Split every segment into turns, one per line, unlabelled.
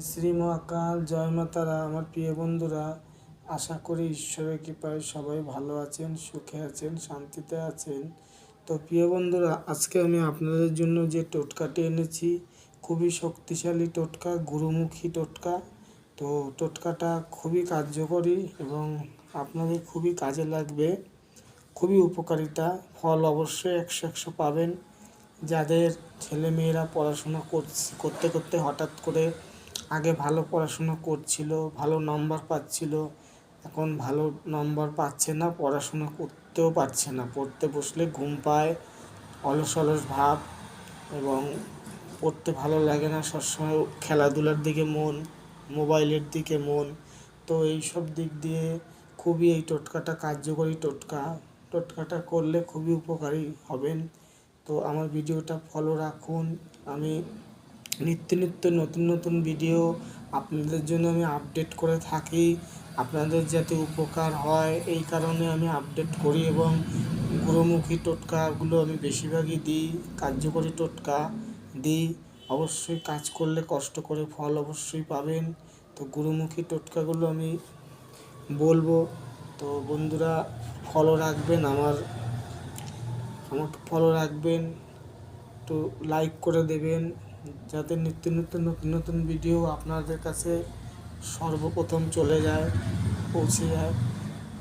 শ্রী মহাকাল জয় মাতারা। আমার প্রিয় বন্ধুরা, আশা করি ঈশ্বরের কৃপায় সবাই ভালো আছেন, সুখে আছেন, শান্তিতে আছেন। তো প্রিয় বন্ধুরা, আজকে আমি আপনাদের জন্য যে টোটকাটি এনেছি, খুবই শক্তিশালী টোটকা, গুরুমুখী টোটকা। তো টোটকাটা খুবই কার্যকরী এবং আপনাদের খুবই কাজে লাগবে। খুবই উপকারিতা, ফল অবশ্যই একশো একশো পাবেন। যাদের ছেলে মেয়েরা পড়াশোনা করতে করতে হঠাৎ করে আগে ভালো পড়াশোনা করছিল, ভালো নম্বর পাচ্ছিল, এখন ভালো নম্বর পাচ্ছে না, পড়াশোনা করতেও পারছে না। পড়তে বসলে ঘুম পায়, অলস অলস ভাব এবং পড়তে ভালো লাগে না সবসময় খেলাধুলার দিকে মন মোবাইলের দিকে মন। তো এই সব দিক দিয়ে খুবই এই টোটকাটা কার্যকরী টোটকা। টোটকাটা করলে খুবই উপকারী হবেন। তো আমার ভিডিওটা ফলো রাখুন। আমি নিত্য নিত্য নতুন নতুন ভিডিও আপনাদের জন্য আমি আপডেট করে থাকি। আপনাদের যাতে উপকার হয়, এই কারণে আমি আপডেট করি এবং গুরুমুখী টোটকাগুলো আমি বেশিরভাগই দিই, কার্যকরী টোটকা দিই। অবশ্যই কাজ করলে কষ্ট করে ফল অবশ্যই পাবেন। তো গুরুমুখী টোটকাগুলো আমি বলব। তো বন্ধুরা ফলো রাখবেন আমার, আমাকে ফলো রাখবেন। তো লাইক করে দেবেন। যাতে নিত্য নিত্য নতুন নতুন ভিডিও আপনাদের কাছে সর্বপ্রথম চলে যায়, পৌঁছে যায়।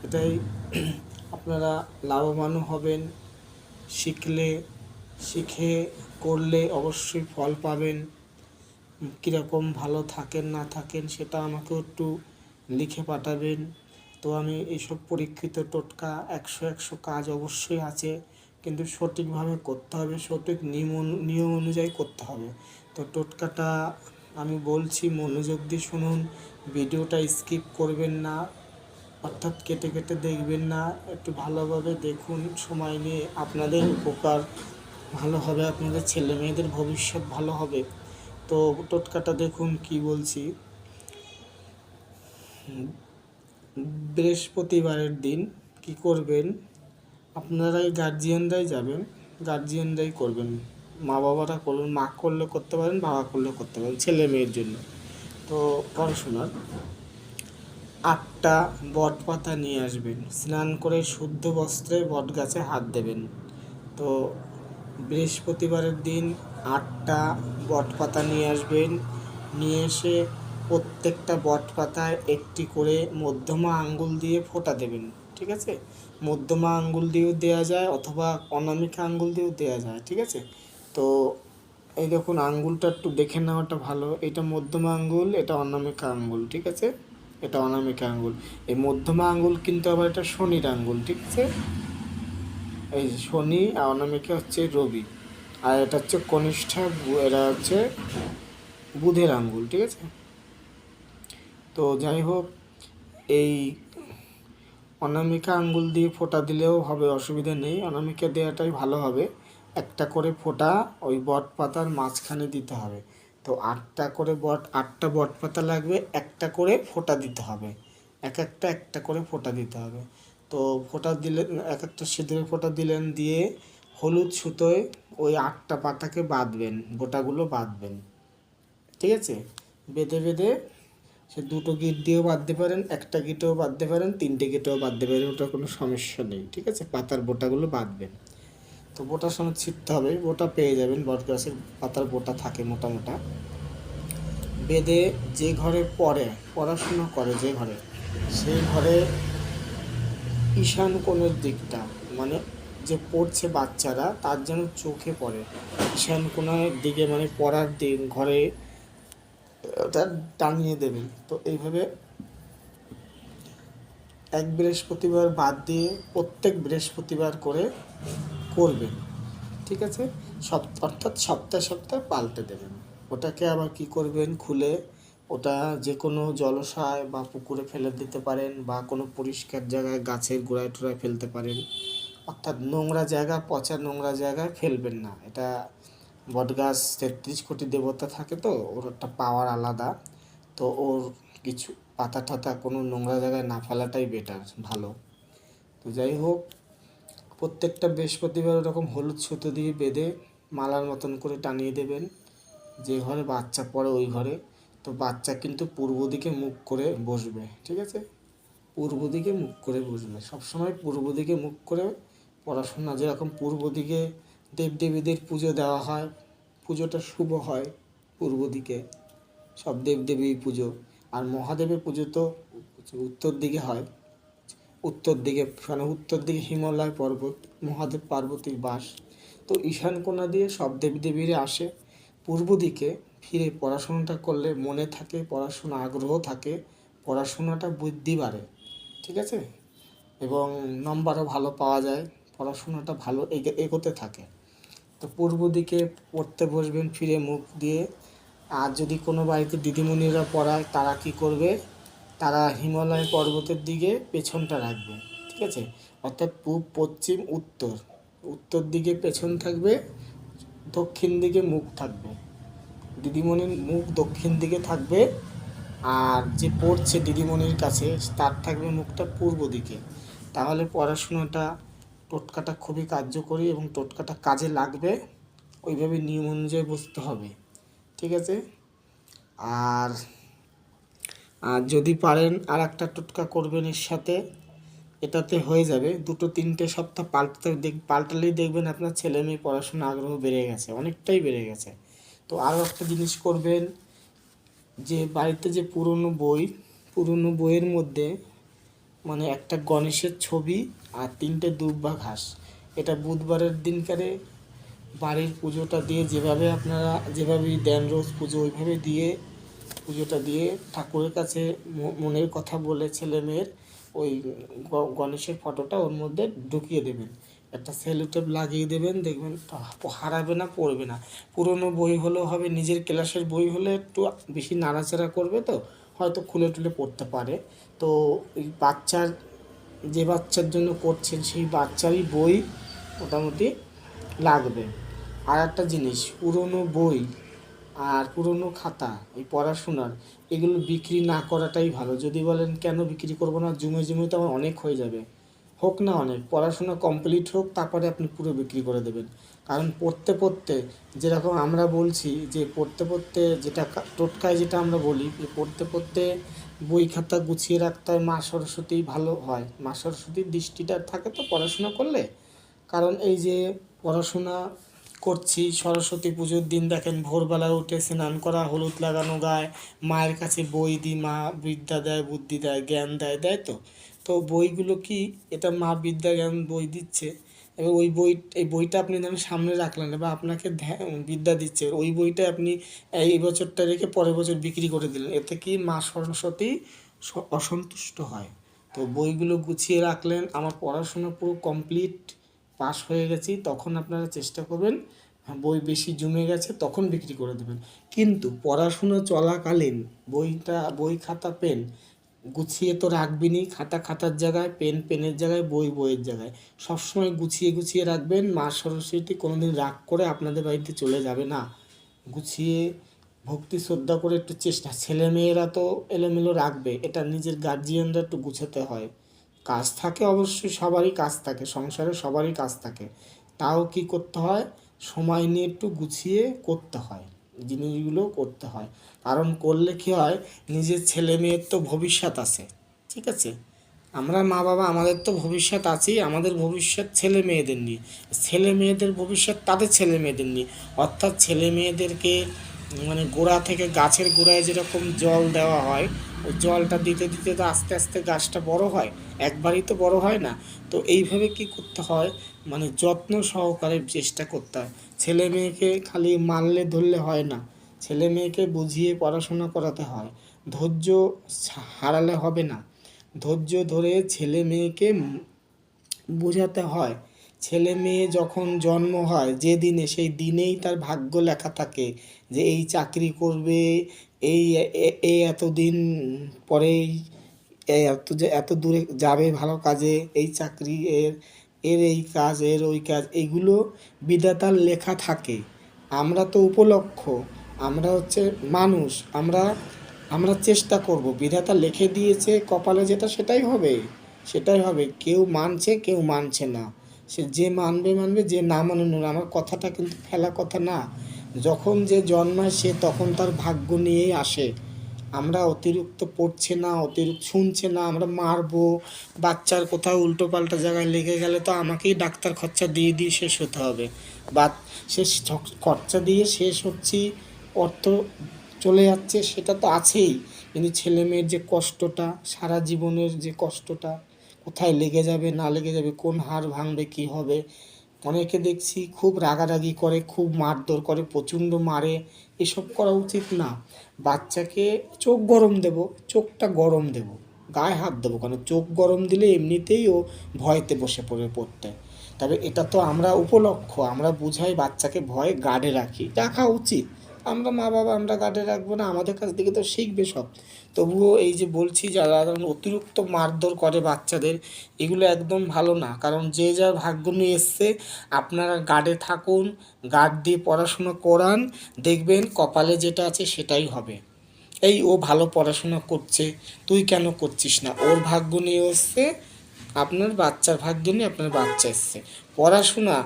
এটাই আপনারা লাভবানও হবেন, শিখলে, শিখে, করলে অবশ্যই ফল পাবেন। কীরকম ভালো থাকেন, না থাকেন সেটা আমাকেও একটু লিখে পাঠাবেন। তো আমি এইসব পরীক্ষিত টোটকা একশো একশো কাজ অবশ্যই আছে। কিন্তু সঠিকভাবে করতে হবে, সঠিক নিয়ম নিয়ম অনুযায়ী করতে হবে। তো টোটকাটা আমি বলছি, মনোযোগ দিয়ে শুনুন, ভিডিওটা স্কিপ করবেন না, অর্থাৎ কেটে কেটে দেখবেন না, একটু ভালোভাবে দেখুন, সময় নিয়ে আপনাদের উপকার ভালো হবে, আপনাদের ছেলে মেয়েদের ভবিষ্যৎ ভালো হবে। তো টোটকাটা দেখুন কি বলছি। বৃহস্পতিবারের দিন কি করবেন? আপনারাই গার্জিয়ানরাই যাবেন গার্জিয়ানরাই করবেন। মা বাবারা করবেন, মা করলে করতে পারেন, বাবা করলে করতে পারেন, ছেলে মেয়ের জন্য। তো পড়াশোনার আটটা বট পাতা নিয়ে আসবেন। স্নান করে শুদ্ধ বস্ত্রে বট গাছে হাত দেবেন। তো বৃহস্পতিবারের দিন আটটা বট পাতা নিয়ে আসবেন। নিয়ে এসে প্রত্যেকটা বট পাতায় একটি করে মধ্যমা আঙ্গুল দিয়ে ফোঁটা দেবেন। ঠিক আছে? মধ্যমা আঙ্গুল দিয়েও দেওয়া যায় অথবা অনামিকা আঙ্গুল দিয়েও দেওয়া যায়, ঠিক আছে? তো এই দেখুন, আঙ্গুলটা একটু দেখে নেওয়াটা ভালো। এটা মধ্যমা আঙ্গুল, এটা অনামিকা আঙ্গুল, ঠিক আছে? এটা অনামিকা আঙ্গুল। এই মধ্যমা আঙ্গুল কিন্তু আবার এটা শনির আঙ্গুল, ঠিক আছে? এই শনি আর অনামিকা হচ্ছে রবি। আর এটা হচ্ছে কনিষ্ঠা, এরা হচ্ছে বুধের আঙ্গুল, ঠিক আছে? তো যাই হোক, এই অনামিকা আঙ্গুল দিয়ে ফোঁটা দিলেও হবে, অসুবিধা নেই। অনামিকা দেওয়াটাই ভালো হবে। একটা করে ফোঁটা ওই বট পাতার মাঝখানে দিতে হবে। তো আটটা করে বট, আটটা বট পাতা লাগবে, একটা করে ফোঁটা দিতে হবে। এক একটা একটা করে ফোঁটা দিতে হবে। তো ফোঁটা দিলে এক একটা সিঁদুরের ফোঁটা দিলেন, দিয়ে হলুদ সুতোয় ওই আটটা পাতাকে বাঁধবেন, গোটাগুলো বাঁধবেন। ঠিক আছে? বেঁধে বেঁধে সে দুটো গিট দিয়েও বাঁধতে পারেন, একটা গিটেও বাঁধতে পারেন, তিনটে গিটেও বাঁধতে পারেন ওটা কোনো সমস্যা নেই, ঠিক আছে? পাতার বোটাগুলো বাঁধবেন তো বোটার সময় ছিটতে হবে, বোটা পেয়ে যাবেন, বট গাছের পাতার বোটা থাকে মোটা মোটা বেঁধে যে ঘরে পড়ে, পড়াশোনা করে যে ঘরে সেই ঘরে ঈশান কোণের দিকটা মানে যে পড়ছে বাচ্চারা, তার যেন চোখে পড়ে। ঈশান কোণের দিকে মানে পড়ার দিন ঘরে ওটা টাঙিয়ে দেবেন। তো এইভাবে এক বৃহস্পতিবার বাদ দিয়ে প্রত্যেক বৃহস্পতিবার করে করবেন। ঠিক আছে? সপ অর্থাৎ সপ্তাহে সপ্তাহে পাল্টে দেবেন। ওটাকে আবার কি করবেন? খুলে ওটা যে কোনো জলাশয় বা পুকুরে ফেলে দিতে পারেন বা কোনো পরিষ্কার জায়গায় গাছের গোড়ায় টোড়ায় ফেলতে পারেন। অর্থাৎ নোংরা জায়গা, পচা নোংরা জায়গায় ফেলবেন না। এটা বটগাছ তেত্রিশ কোটি দেবতা থাকে তো, ওর একটা পাওয়ার আলাদা। তো ওর কিছু পাতা টাতা কোনো নোংরা জায়গায় না ফেলাটাই বেটার ভালো। তো যাই হোক, প্রত্যেকটা বৃহস্পতিবার ওরকম হলুদ সুতো দিয়ে বেঁধে মালার মতন করে টানিয়ে দেবেন। যে ঘরে বাচ্চা পড়ে ওই ঘরে। তো বাচ্চা কিন্তু পূর্ব দিকে মুখ করে বসবে, ঠিক আছে? পূর্ব দিকে মুখ করে বসবে। সবসময় পূর্ব দিকে মুখ করে পড়াশোনা যেরকম পূর্ব দিকে দেবদেবীদের পুজো দেওয়া হয়। পুজোটা শুভ হয় পূর্ব দিকে। সব দেবদেবী পুজো। আর মহাদেবের পুজো তো উত্তর দিকে হয়। উত্তর দিকে মানে উত্তর দিকে হিমালয় পর্বত, মহাদেব পার্বতীর বাস। তো ঈশান কোণা দিয়ে সব দেবদেবীরা আসে। পূর্ব দিকে ফিরে পড়াশোনাটা করলে মনে থাকে, পড়াশোনা আগ্রহ থাকে, পড়াশোনাটা বুদ্ধি বাড়ে। ঠিক আছে? এবং নম্বরও ভালো পাওয়া যায়। পড়াশোনাটা ভালো এগে, এগোতে থাকে। তো পূর্ব দিকে পড়তে বসবেন, ফিরে মুখ দিয়ে। আর যদি কোনো বাড়িতে দিদিমণিরা পড়ায়, তারা কি করবে? তারা হিমালয় পর্বতের দিকে পেছনটা রাখবে, ঠিক আছে? অর্থাৎ পূব, পশ্চিম, উত্তর। উত্তর দিকে পেছন থাকবে, দক্ষিণ দিকে মুখ থাকবে। দিদিমণির মুখ দক্ষিণ দিকে থাকবে, আর যে পড়ছে দিদিমণির কাছে, তার থাকবে মুখটা পূর্ব দিকে। তাহলে পড়াশোনাটা টোটকাটা খুবই কার্যকরী এবং টোটকাটা কাজে লাগবে, ওইভাবে নিয়ম অনুযায়ী বুঝতে হবে, ঠিক আছে? আর আর যদি পারেন আর একটা টোটকা করবেন এর সাথে, এটাতে হয়ে যাবে, দুটো তিনটে সপ্তাহ পাল্টাতে দেখ, পাল্টালেই দেখবেন আপনার ছেলে মেয়ে পড়াশোনা আগ্রহ বেড়ে গেছে, অনেকটাই বেড়ে গেছে। তো আরও একটা জিনিস করবেন, যে বাড়িতে যে পুরনো বই, পুরনো বইয়ের মধ্যে মানে একটা গণেশের ছবি আর তিনটে দুব বা ঘাস। এটা বুধবারের দিনকারে বাড়ির পুজোটা দিয়ে যেভাবে আপনারা যেভাবেই দেন রোজ পুজো, ওইভাবে দিয়ে পুজোটা দিয়ে ঠাকুরের কাছে মনের কথা বলে ছেলে মেয়ের ওই গণেশের ফটোটা ওর মধ্যে ঢুকিয়ে দেবেন। একটা সেলুটেপ লাগিয়ে দেবেন, দেখবেন হারাবে না, পড়বে না। পুরনো বই হলেও হবে, নিজের ক্লাসের বই হলে একটু বেশি নাড়াচাড়া করবে তো। হয়তো খুলে টুলে পড়তে পারে। তো এই বাচ্চার, যে বাচ্চার জন্য করছেন সেই বাচ্চারই বই মোটামুটি লাগবে। আর একটা জিনিস, পুরনো বই আর পুরনো খাতা, এই পড়াশোনার, এগুলো বিক্রি না করাটাই ভালো। যদি বলেন কেন বিক্রি করব না জুমে জুমে তো আমার অনেক হয়ে যাবে। হোক না অনেক, পড়াশোনা কমপ্লিট হোক, তারপরে আপনি পুরো বিক্রি করে দেবেন। কারণ পড়তে পড়তে যেরকম আমরা বলছি যে পড়তে পড়তে যেটা টোটকায় যেটা আমরা বলি পড়তে পড়তে বই খাতা গুছিয়ে রাখতে হয়, মা সরস্বতী ভালো হয়। মা সরস্বতীর দৃষ্টিটা থাকে তো পড়াশোনা করলে। কারণ এই যে পড়াশোনা করছি, সরস্বতী পুজোর দিন দেখেন ভোরবেলা উঠে স্নান করা, হলুদ লাগানো গায়ে, মায়ের কাছে বই দিই, মা বিদ্যা দেয়, বুদ্ধি দেয়, জ্ঞান দেয় দেয় তো? তো বইগুলো কি এটা মা বিদ্যা জ্ঞান বই দিচ্ছে এবার ওই বই এই বইটা আপনি ধরেন সামনে রাখলেন বা আপনাকে বিদ্যা দিচ্ছে ওই বইটা আপনি এই বছরটা রেখে পরের বছর বিক্রি করে দিলেন এতে কি মা সরস্বতী অসন্তুষ্ট হয়? তো বইগুলো গুছিয়ে রাখলেন আমার পড়াশোনা পুরো কমপ্লিট পাস হয়ে গেছি তখন আপনারা চেষ্টা করবেন হ্যাঁ, বই বেশি জমে গেছে তখন বিক্রি করে দেবেন। কিন্তু পড়াশোনা চলাকালীন বইটা বই খাতা পেন গুছিয়ে তো রাখবেনই, খাতা খাতার জায়গায়, পেন পেনের জায়গায়, বই বইয়ের জায়গায়। সবসময় গুছিয়ে গুছিয়ে রাখবেন, মা সরস্বতী কোনোদিন রাগ করে আপনাদের বাড়িতে চলে যাবে না। গুছিয়ে ভক্তি শ্রদ্ধা করে একটু চেষ্টা। ছেলে মেয়েরা তো এলোমেলো রাখবে, এটা নিজের গার্জিয়ানরা একটু গুছাতে হয়। কাজ থাকে অবশ্যই, সবারই কাজ থাকে, সংসারে সবারই কাজ থাকে। তাও কি করতে হয়? সময় নিয়ে একটু গুছিয়ে করতে হয়। জিনিসগুলো করতে হয়। কারণ করলে কি হয়? নিজের ছেলে মেয়ের তো ভবিষ্যৎ আছে। ঠিক আছে? আমরা মা বাবা, আমাদের তো ভবিষ্যৎ আছেই। আমাদের ভবিষ্যৎ ছেলে মেয়েদের নিয়ে। ছেলে মেয়েদের ভবিষ্যৎ তাদের ছেলে মেয়েদের নিয়ে। অর্থাৎ ছেলে মেয়েদেরকে মানে গোড়া থেকে গাছের গোড়ায় যেরকম জল দেওয়া হয়, ওই জলটা দিতে দিতে তো আস্তে আস্তে গাছটা বড় হয়। একবারই তো বড় হয় না। তো এইভাবে কি করতে হয়? মানে যত্ন সহকারে চেষ্টা করতে হয়। ছেলে মেয়েকে খালি মারলে ধরলে হয় না। ছেলে মেয়েকে বুঝিয়ে পড়াশোনা করাতে হয়। ধৈর্য হারালে হবে না। ধৈর্য ধরে ছেলে মেয়েকে বোঝাতে হয়। ছেলে মেয়ে যখন জন্ম হয়, যে দিনে, সেই দিনেই তার ভাগ্য লেখা থাকে যে এই চাকরি করবে, এই এ- এ এতদিন পরেই এই এত যে, এত দূরে যাবে ভালো কাজে, এই চাকরি এর এর এই কাজ, এর ওই কাজ, এগুলো বিধাতার লেখা থাকে। আমরা তো উপলক্ষ, আমরা হচ্ছে মানুষ, আমরা আমরা চেষ্টা করব। বিধাতা লিখে দিয়েছে কপালে যেটা, সেটাই হবে সেটাই হবে। কেউ মানছে কেউ মানছে না। সে যে মানবে মানবে, যে না মানে না। আমার কথাটা কিন্তু ফেলা কথা না। যখন যে জন্মায় সে, তখন তার ভাগ্য নিয়েই আসে। আমরা অতিরিক্ত পড়ছে না, অতিরিক্ত শুনছে না, আমরা মারবো, বাচ্চার কোথাও উল্টো পাল্টা জায়গায় লেগে গেলে তো আমাকেই ডাক্তার খরচা দিয়ে দিয়ে শেষ হতে হবে। বা শেষ খরচা দিয়ে শেষ হচ্ছি, অর্থ চলে যাচ্ছে সেটা তো আছেই। কিন্তু ছেলে মেয়ের যে কষ্টটা, সারা জীবনের যে কষ্টটা, কোথায় লেগে যাবে, না লেগে যাবে, কোন হাড় ভাঙবে, কি হবে অনেকে দেখছি খুব রাগারাগি করে, খুব মারধর করে, প্রচণ্ড মারে। এসব করা উচিত না। বাচ্চাকে চোখ গরম দেব, চোখটা গরম দেব, গায়ে হাত দেবো কারণ চোখ গরম দিলে এমনিতেই ও ভয়তে বসে পড়বে পড়তে। তবে এটা তো আমরা উপলক্ষ, আমরা বুঝাই বাচ্চাকে ভয় গার্ডে রাখি। রাখা উচিত। আমরা মা বাবা আমরা গার্ডে রাখব না, আমাদের কাছ থেকে তো শিখবে সব। তবুও এই যে বলছি, যারা অতিরিক্ত মারধর করে বাচ্চাদের, এগুলো একদম ভালো না। কারণ যে যার ভাগ্য নিয়ে এসছে, আপনারা গার্ডে থাকুন, গার্ড দিয়ে পড়াশোনা করান, দেখবেন কপালে যেটা আছে সেটাই হবে। এই ও ভালো পড়াশোনা করছে, তুই কেন করছিস না? ওর ভাগ্য নিয়ে এসছে, আপনার বাচ্চার ভাগ্য নিয়ে আপনার বাচ্চা এসছে। পড়াশোনা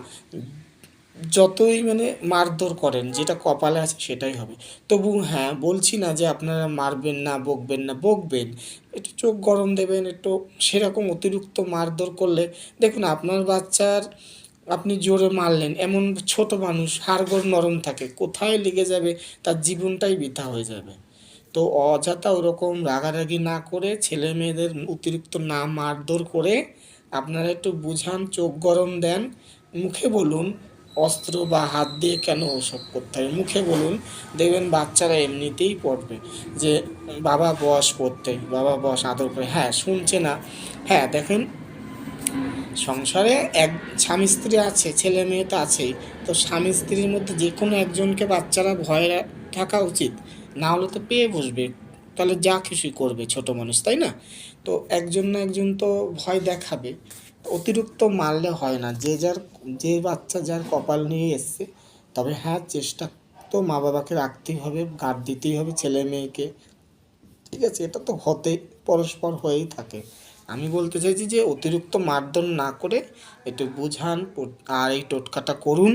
যতই মানে মারধর করেন, যেটা কপালে আছে সেটাই হবে। তবু হ্যাঁ বলছি না যে আপনারা মারবেন না, বকবেন না, বকবেন। একটু চোখ গরম দেবেন, একটু সেরকম অতিরিক্ত মারধর করলে, দেখুন আপনার বাচ্চার আপনি জোরে মারলেন, এমন ছোট মানুষ, হাড়গোড় নরম থাকে, কোথায় লেগে যাবে, তার জীবনটাই বৃথা হয়ে যাবে। তো অযথা ওরকম রাগারাগি না করে ছেলে মেয়েদের অতিরিক্ত না মারধর করে আপনারা একটু বুঝান, চোখ গরম দেন, মুখে বলুন অস্ত্র বা হাত দিয়ে কেন ওসব করতে হবে মুখে বলুন, দেখবেন বাচ্চারা এমনিতেই পড়বে যে, বাবা বস পড়তে, বাবা বস আদর করে। হ্যাঁ শুনছে না। হ্যাঁ দেখেন, সংসারে এক, স্বামী স্ত্রী আছে, ছেলে মেয়ে তো আছেই। তো স্বামী স্ত্রীর মধ্যে যে কোনো একজনকে বাচ্চারা ভয় থাকা উচিত। না হলে তো পেয়ে বসবে। তাহলে যা কিছুই করবে ছোট মানুষ, তাই না? তো একজন না একজন তো ভয় দেখাবে। অতিরিক্ত মারলে হয় না। যে যার, যে বাচ্চা যার কপাল নিয়ে এসছে, তবে হ্যাঁ চেষ্টা তো মা বাবাকে রাখতেই হবে, গার্ড দিতেই হবে ছেলে মেয়েকে। ঠিক আছে, এটা তো হতে পরস্পর হয়েই থাকে। আমি বলতে চাইছি যে অতিরিক্ত মারধর না করে একটু বুঝান আর এই টোটকাটা করুন।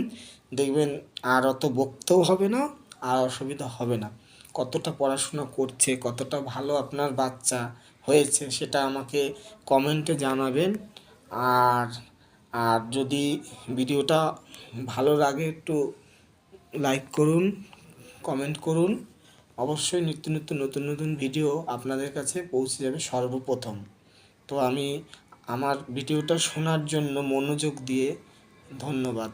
দেখবেন আর অত বকতেও হবে না, আর অসুবিধা হবে না। কতটা পড়াশোনা করছে, কতটা ভালো আপনার বাচ্চা হয়েছে, সেটা আমাকে কমেন্টে জানাবেন। আর আর যদি ভিডিওটা ভালো লাগে একটু লাইক করুন কমেন্ট করুন। অবশ্যই নিত্য নিত্য নতুন নতুন ভিডিও আপনাদের কাছে পৌঁছে যাবে সর্বপ্রথম। তো আমি আমার ভিডিওটা শোনার জন্য মনোযোগ দিয়ে ধন্যবাদ।